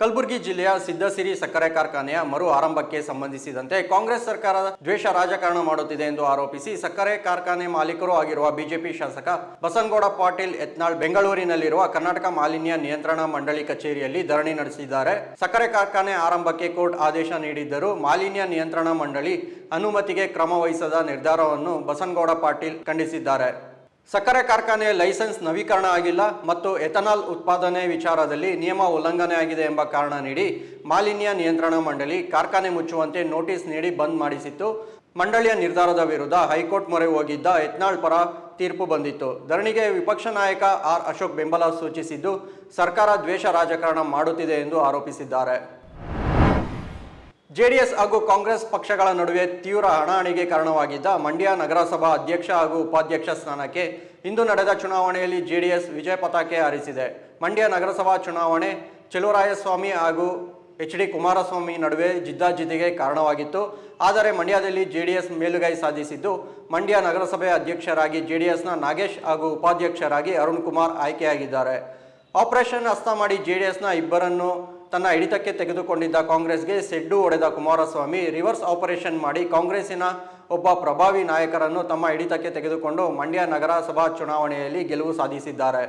ಕಲಬುರಗಿ ಜಿಲ್ಲೆಯ ಸಿದ್ದಸಿರಿ ಸಕ್ಕರೆ ಕಾರ್ಖಾನೆಯ ಮರು ಆರಂಭಕ್ಕೆ ಸಂಬಂಧಿಸಿದಂತೆ ಕಾಂಗ್ರೆಸ್ ಸರ್ಕಾರ ದ್ವೇಷ ರಾಜಕಾರಣ ಮಾಡುತ್ತಿದೆ ಎಂದು ಆರೋಪಿಸಿ ಸಕ್ಕರೆ ಕಾರ್ಖಾನೆ ಮಾಲೀಕರು ಆಗಿರುವ ಬಿಜೆಪಿ ಶಾಸಕ ಬಸನಗೌಡ ಪಾಟೀಲ್ ಯತ್ನಾಳ್ ಬೆಂಗಳೂರಿನಲ್ಲಿರುವ ಕರ್ನಾಟಕ ಮಾಲಿನ್ಯ ನಿಯಂತ್ರಣ ಮಂಡಳಿ ಕಚೇರಿಯಲ್ಲಿ ಧರಣಿ ನಡೆಸಿದ್ದಾರೆ. ಸಕ್ಕರೆ ಕಾರ್ಖಾನೆ ಆರಂಭಕ್ಕೆ ಕೋರ್ಟ್ ಆದೇಶ ನೀಡಿದ್ದರೂ ಮಾಲಿನ್ಯ ನಿಯಂತ್ರಣ ಮಂಡಳಿ ಅನುಮತಿಗೆ ಕ್ರಮ ವಹಿಸದ ನಿರ್ಧಾರವನ್ನು ಬಸನಗೌಡ ಪಾಟೀಲ್ ಖಂಡಿಸಿದ್ದಾರೆ. ಸಕ್ಕರೆ ಕಾರ್ಖಾನೆಯ ಲೈಸೆನ್ಸ್ ನವೀಕರಣ ಆಗಿಲ್ಲ ಮತ್ತು ಎಥನಾಲ್ ಉತ್ಪಾದನೆ ವಿಚಾರದಲ್ಲಿ ನಿಯಮ ಉಲ್ಲಂಘನೆ ಆಗಿದೆ ಎಂಬ ಕಾರಣ ನೀಡಿ ಮಾಲಿನ್ಯ ನಿಯಂತ್ರಣ ಮಂಡಳಿ ಕಾರ್ಖಾನೆ ಮುಚ್ಚುವಂತೆ ನೋಟಿಸ್ ನೀಡಿ ಬಂದ್ ಮಾಡಿಸಿತ್ತು. ಮಂಡಳಿಯ ನಿರ್ಧಾರದ ವಿರುದ್ಧ ಹೈಕೋರ್ಟ್ ಮೊರೆ ಹೋಗಿದ್ದ ಯತ್ನಾಳ್ ಪರ ತೀರ್ಪು ಬಂದಿತ್ತು. ಧರಣಿಗೆ ವಿಪಕ್ಷ ನಾಯಕ ಆರ್ ಅಶೋಕ್ ಬೆಂಬಲ ಸೂಚಿಸಿದ್ದು, ಸರ್ಕಾರ ದ್ವೇಷ ರಾಜಕಾರಣ ಮಾಡುತ್ತಿದೆ ಎಂದು ಆರೋಪಿಸಿದ್ದಾರೆ. ಜೆಡಿಎಸ್ ಹಾಗೂ ಕಾಂಗ್ರೆಸ್ ಪಕ್ಷಗಳ ನಡುವೆ ತೀವ್ರ ಹಣಾಹಣಿಗೆ ಕಾರಣವಾಗಿದ್ದ ಮಂಡ್ಯ ನಗರಸಭಾ ಅಧ್ಯಕ್ಷ ಹಾಗೂ ಉಪಾಧ್ಯಕ್ಷ ಸ್ಥಾನಕ್ಕೆ ಇಂದು ನಡೆದ ಚುನಾವಣೆಯಲ್ಲಿ ಜೆಡಿಎಸ್ ವಿಜಯ ಪತಾಕೆ ಹಾರಿಸಿದೆ. ಮಂಡ್ಯ ನಗರಸಭಾ ಚುನಾವಣೆ ಚೆಲುವರಾಯಸ್ವಾಮಿ ಹಾಗೂ ಎಚ್ ಡಿ ಕುಮಾರಸ್ವಾಮಿ ನಡುವೆ ಜಿದ್ದಾಜಿದ್ದಿಗೆ ಕಾರಣವಾಗಿತ್ತು. ಆದರೆ ಮಂಡ್ಯದಲ್ಲಿ ಜೆಡಿಎಸ್ ಮೇಲುಗೈ ಸಾಧಿಸಿದ್ದು, ಮಂಡ್ಯ ನಗರಸಭೆ ಅಧ್ಯಕ್ಷರಾಗಿ ಜೆಡಿಎಸ್ನ ನಾಗೇಶ್ ಹಾಗೂ ಉಪಾಧ್ಯಕ್ಷರಾಗಿ ಅರುಣ್ ಕುಮಾರ್ ಆಯ್ಕೆಯಾಗಿದ್ದಾರೆ. ಆಪರೇಷನ್ ಹಸ್ತ ಮಾಡಿ ಜೆಡಿಎಸ್ನ ಇಬ್ಬರನ್ನು ತನ್ನ ಹಿಡಿತಕ್ಕೆ ತೆಗೆದುಕೊಂಡಿದ್ದ ಕಾಂಗ್ರೆಸ್ಗೆ ಸೆಡ್ಡು ಹೊಡೆದ ಕುಮಾರಸ್ವಾಮಿ ರಿವರ್ಸ್ ಆಪರೇಷನ್ ಮಾಡಿ ಕಾಂಗ್ರೆಸ್ಸಿನ ಒಬ್ಬ ಪ್ರಭಾವಿ ನಾಯಕರನ್ನು ತಮ್ಮ ಹಿಡಿತಕ್ಕೆ ತೆಗೆದುಕೊಂಡು ಮಂಡ್ಯ ನಗರಸಭಾ ಚುನಾವಣೆಯಲ್ಲಿ ಗೆಲುವು ಸಾಧಿಸಿದ್ದಾರೆ.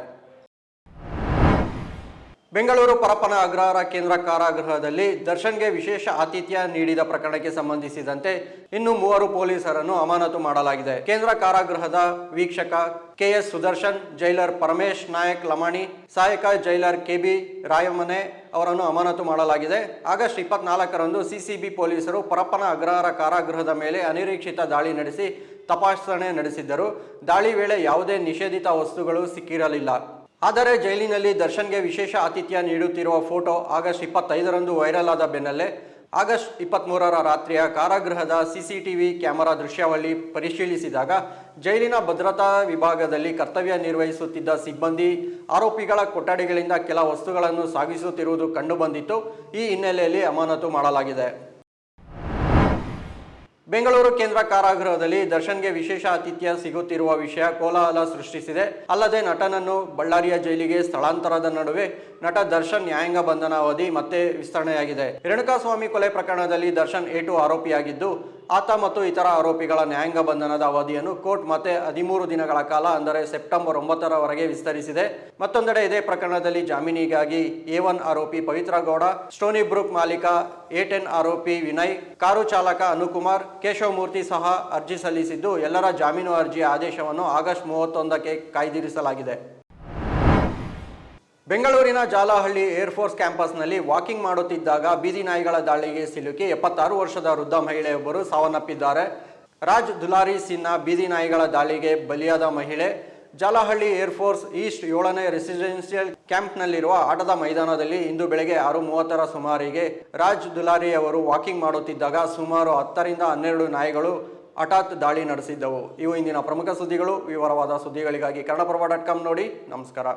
ಬೆಂಗಳೂರು ಪರಪ್ಪನ ಅಗ್ರಹಾರ ಕೇಂದ್ರ ಕಾರಾಗೃಹದಲ್ಲಿ ದರ್ಶನ್ಗೆ ವಿಶೇಷ ಆತಿಥ್ಯ ನೀಡಿದ ಪ್ರಕರಣಕ್ಕೆ ಸಂಬಂಧಿಸಿದಂತೆ ಇನ್ನು ಮೂವರು ಪೊಲೀಸರನ್ನು ಅಮಾನತು ಮಾಡಲಾಗಿದೆ. ಕೇಂದ್ರ ಕಾರಾಗೃಹದ ವೀಕ್ಷಕ ಕೆಎಸ್ ಸುದರ್ಶನ್, ಜೈಲರ್ ಪರಮೇಶ್, ನಾಯಕ್ ಲಮಾಣಿ, ಸಹಾಯಕ ಜೈಲರ್ ಕೆಬಿ ರಾಯಮನೆ ಅವರನ್ನು ಅಮಾನತು ಮಾಡಲಾಗಿದೆ. ಆಗಸ್ಟ್ ಇಪ್ಪತ್ನಾಲ್ಕರಂದು ಸಿಸಿಬಿ ಪೊಲೀಸರು ಪರಪ್ಪನ ಅಗ್ರಹಾರ ಕಾರಾಗೃಹದ ಮೇಲೆ ಅನಿರೀಕ್ಷಿತ ದಾಳಿ ನಡೆಸಿ ತಪಾಸಣೆ ನಡೆಸಿದ್ದರು. ದಾಳಿ ವೇಳೆ ಯಾವುದೇ ನಿಷೇಧಿತ ವಸ್ತುಗಳು ಸಿಕ್ಕಿರಲಿಲ್ಲ. ಆದರೆ ಜೈಲಿನಲ್ಲಿ ದರ್ಶನ್ಗೆ ವಿಶೇಷ ಆತಿಥ್ಯ ನೀಡುತ್ತಿರುವ ಫೋಟೋ ಆಗಸ್ಟ್ ಇಪ್ಪತ್ತೈದರಂದು ವೈರಲ್ ಆದ ಬೆನ್ನಲ್ಲೇ ಆಗಸ್ಟ್ ಇಪ್ಪತ್ತ್ಮೂರರ ರಾತ್ರಿಯ ಕಾರಾಗೃಹದ ಸಿಸಿಟಿವಿ ಕ್ಯಾಮೆರಾ ದೃಶ್ಯಾವಳಿ ಪರಿಶೀಲಿಸಿದಾಗ ಜೈಲಿನ ಭದ್ರತಾ ವಿಭಾಗದಲ್ಲಿ ಕರ್ತವ್ಯ ನಿರ್ವಹಿಸುತ್ತಿದ್ದ ಸಿಬ್ಬಂದಿ ಆರೋಪಿಗಳ ಕೊಠಡಿಗಳಿಂದ ಕೆಲ ವಸ್ತುಗಳನ್ನು ಸಾಗಿಸುತ್ತಿರುವುದು ಕಂಡುಬಂದಿತ್ತು. ಈ ಹಿನ್ನೆಲೆಯಲ್ಲಿ ಅಮಾನತು ಮಾಡಲಾಗಿದೆ. ಬೆಂಗಳೂರು ಕೇಂದ್ರ ಕಾರಾಗೃಹದಲ್ಲಿ ದರ್ಶನ್ಗೆ ವಿಶೇಷ ಆತಿಥ್ಯ ಸಿಗುತ್ತಿರುವ ವಿಷಯ ಕೋಲಾಹಲ ಸೃಷ್ಟಿಸಿದೆ. ಅಲ್ಲದೆ ನಟನನ್ನು ಬಳ್ಳಾರಿಯ ಜೈಲಿಗೆ ಸ್ಥಳಾಂತರದ ನಡುವೆ ನಟ ದರ್ಶನ್ ನ್ಯಾಯಾಂಗ ಬಂಧನ ಅವಧಿ ಮತ್ತೆ ವಿಸ್ತರಣೆಯಾಗಿದೆ. ರೇಣುಕಾಸ್ವಾಮಿ ಕೊಲೆ ಪ್ರಕರಣದಲ್ಲಿ ದರ್ಶನ್ ಏಟು ಆರೋಪಿಯಾಗಿದ್ದು, ಆತ ಮತ್ತು ಇತರ ಆರೋಪಿಗಳ ನ್ಯಾಯಾಂಗ ಬಂಧನದ ಅವಧಿಯನ್ನು ಕೋರ್ಟ್ ಮತ್ತೆ ಹದಿಮೂರು ದಿನಗಳ ಕಾಲ, ಅಂದರೆ ಸೆಪ್ಟೆಂಬರ್ ಒಂಬತ್ತರವರೆಗೆ ವಿಸ್ತರಿಸಿದೆ. ಮತ್ತೊಂದೆಡೆ ಇದೇ ಪ್ರಕರಣದಲ್ಲಿ ಜಾಮೀನಿಗಾಗಿ ಎ ಒನ್ ಆರೋಪಿ ಪವಿತ್ರ ಗೌಡ, ಸ್ಟೋನಿ ಬ್ರೂಕ್ ಮಾಲೀಕ, ಎ ಟೆನ್ ಆರೋಪಿ ವಿನಯ್, ಕಾರು ಚಾಲಕ ಅನುಕುಮಾರ್ ಕೇಶವಮೂರ್ತಿ ಸಹ ಅರ್ಜಿ ಸಲ್ಲಿಸಿದ್ದು, ಎಲ್ಲರ ಜಾಮೀನು ಅರ್ಜಿ ಆದೇಶವನ್ನು ಆಗಸ್ಟ್ ಮೂವತ್ತೊಂದಕ್ಕೆ ಕಾಯ್ದಿರಿಸಲಾಗಿದೆ. ಬೆಂಗಳೂರಿನ ಜಾಲಹಳ್ಳಿ ಏರ್ಫೋರ್ಸ್ ಕ್ಯಾಂಪಸ್ನಲ್ಲಿ ವಾಕಿಂಗ್ ಮಾಡುತ್ತಿದ್ದಾಗ ಬೀದಿ ನಾಯಿಗಳ ದಾಳಿಗೆ ಸಿಲುಕಿ ಎಪ್ಪತ್ತಾರು ವರ್ಷದ ವೃದ್ಧ ಮಹಿಳೆಯೊಬ್ಬರು ಸಾವನ್ನಪ್ಪಿದ್ದಾರೆ. ರಾಜ್ ದುಲಾರಿ ಸಿನ್ನ ಬೀದಿ ನಾಯಿಗಳ ದಾಳಿಗೆ ಬಲಿಯಾದ ಮಹಿಳೆ. ಜಾಲಹಳ್ಳಿ ಏರ್ಫೋರ್ಸ್ ಈಸ್ಟ್ ಏಳನೇ ರೆಸಿಡೆನ್ಷಿಯಲ್ ಕ್ಯಾಂಪ್ನಲ್ಲಿರುವ ಆಟದ ಮೈದಾನದಲ್ಲಿ ಇಂದು ಬೆಳಗ್ಗೆ ಆರು ಮೂವತ್ತರ ಸುಮಾರಿಗೆ ರಾಜ್ ದುಲಾರಿ ಅವರು ವಾಕಿಂಗ್ ಮಾಡುತ್ತಿದ್ದಾಗ ಸುಮಾರು ಹತ್ತರಿಂದ ಹನ್ನೆರಡು ನಾಯಿಗಳು ಹಠಾತ್ ದಾಳಿ ನಡೆಸಿದ್ದವು. ಇವು ಇಂದಿನ ಪ್ರಮುಖ ಸುದ್ದಿಗಳು. ವಿವರವಾದ ಸುದ್ದಿಗಳಿಗಾಗಿ ಕನ್ನಡಪ್ರಭ ಡಾಟ್ ಕಾಮ್ ನೋಡಿ. ನಮಸ್ಕಾರ.